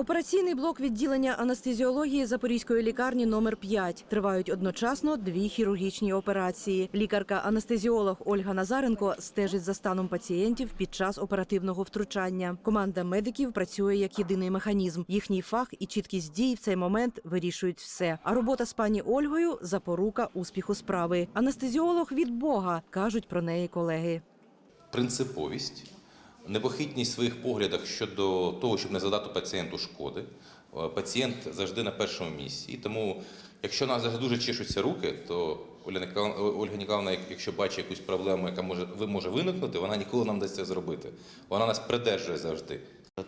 Операційний блок відділення анестезіології Запорізької лікарні номер 5 тривають одночасно дві хірургічні операції. Лікарка-анестезіолог Ольга Назаренко стежить за станом пацієнтів під час оперативного втручання. Команда медиків працює як єдиний механізм. Їхній фах і чіткість дій в цей момент вирішують все. А робота з пані Ольгою запорука успіху справи. Анестезіолог від Бога кажуть про неї колеги. принциповість, непохитність в своїх поглядах щодо того, щоб не задати пацієнту шкоди. Е, Пацієнт завжди на першому місці. І тому, якщо нас завжди дуже чешуться руки, то Ольга Ніколаївна, якщо бачить якусь проблему, яка може, може виникнути, вона ніколи нам дасть це зробити. Вона нас придержує завжди.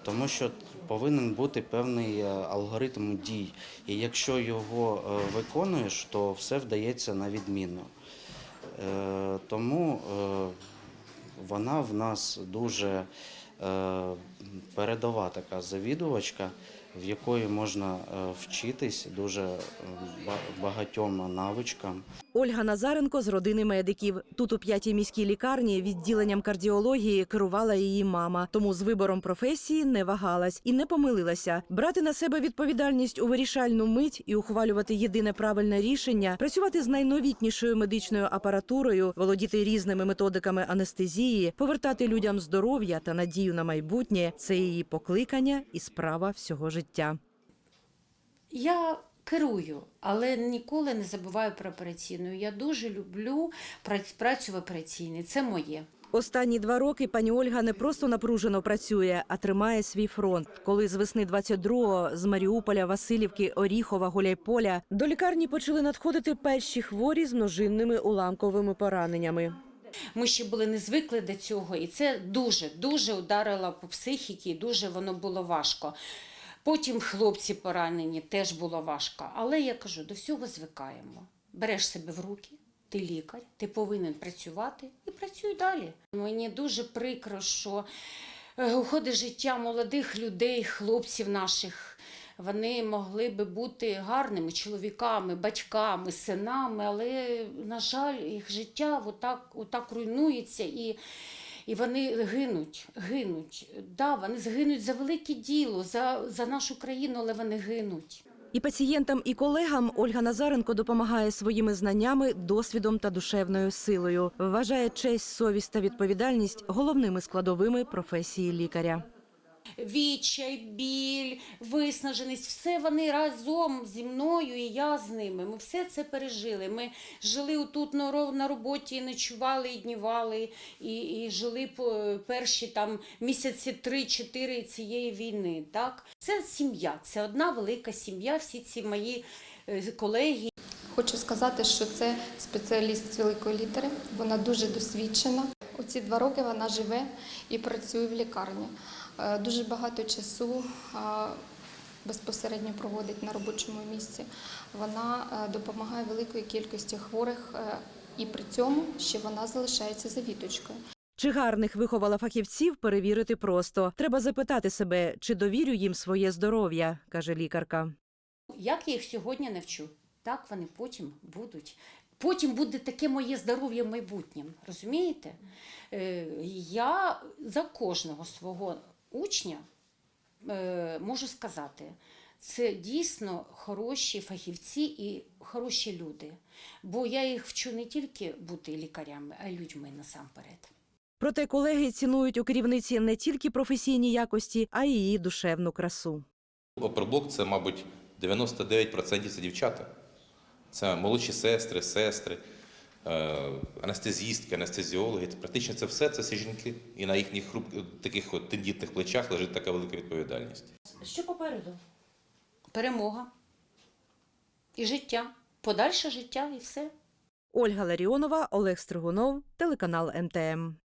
Тому що повинен бути певний е, алгоритм дій. І якщо його е, виконуєш, то все вдається на відмінно. Е, Тому е, вона в нас дуже е, передова така завідувачка, в якої можна е, вчитись дуже е, багатьом навичкам. Ольга Назаренко з родини медиків. Тут у п'ятій міській лікарні відділенням кардіології керувала її мама. Тому з вибором професії не вагалась і не помилилася. Брати на себе відповідальність у вирішальну мить і ухвалювати єдине правильне рішення, працювати з найновітнішою медичною апаратурою, володіти різними методиками анестезії, повертати людям здоров'я та надію на майбутнє це її покликання і справа всього життя. Я керую, але ніколи не забуваю про операційну. Я дуже люблю прац- працю в операційній. Це моє. Останні два роки пані Ольга не просто напружено працює, а тримає свій фронт. Коли з весни 22-го з Маріуполя, Васильівки, Оріхова, Гуляйполя до лікарні почали надходити перші хворі з множинними уламковими пораненнями. Ми ще були не звикли до цього, і це дуже дуже ударило по психіці, дуже воно було важко. Потім хлопці поранені, теж було важко. Але я кажу, до всього звикаємо. Береш себе в руки, ти лікар, ти повинен працювати і працюй далі. Мені дуже прикро, що е, уходить життя молодих людей, хлопців наших. Вони могли би бути гарними чоловіками, батьками, синами, але, на жаль, їх життя отак, отак руйнується і, і вони гинуть, гинуть. Да, вони згинуть за велике діло, за, за нашу країну, але вони гинуть. І пацієнтам, і колегам Ольга Назаренко допомагає своїми знаннями, досвідом та душевною силою. Вважає честь, совість та відповідальність головними складовими професії лікаря. Відчай, біль, виснаженість, все вони разом зі мною і я з ними. Ми все це пережили. Ми жили тут на роботі, ночували, і днівали, і, і жили перші там місяці три-чотири цієї війни. Так? Це сім'я, це одна велика сім'я, всі ці мої е, колеги. Хочу сказати, що це спеціаліст з великої літери. Вона дуже досвідчена. У ці два роки вона живе і працює в лікарні. Е, Дуже багато часу е, безпосередньо проводить на робочому місці. Вона е, допомагає великої кількості хворих, і при цьому ще вона залишається завідувачкою. Чи гарних виховала фахівців перевірити просто. Треба запитати себе, чи довірю їм своє здоров'я, каже лікарка. Як я їх сьогодні навчу, так вони потім будуть. Потім буде таке моє здоров'я в майбутньому. Розумієте? Е, Я за кожного свого учня е, можу сказати, це дійсно хороші фахівці і хороші люди. Бо я їх вчу не тільки бути лікарями, а й людьми насамперед. Проте колеги цінують у керівниці не тільки професійні якості, а й її душевну красу. Оперблок це, мабуть, 99% це дівчата. Це молодші сестри, сестри, е, анестезістки, анестезіологи. Це Практично це все це всі жінки. І на їхніх хруп... таких от тендітних плечах лежить така велика відповідальність. Що попереду? Перемога і життя, подальше життя і все. Ольга Ларіонова, Олег Стригунов, телеканал МТМ.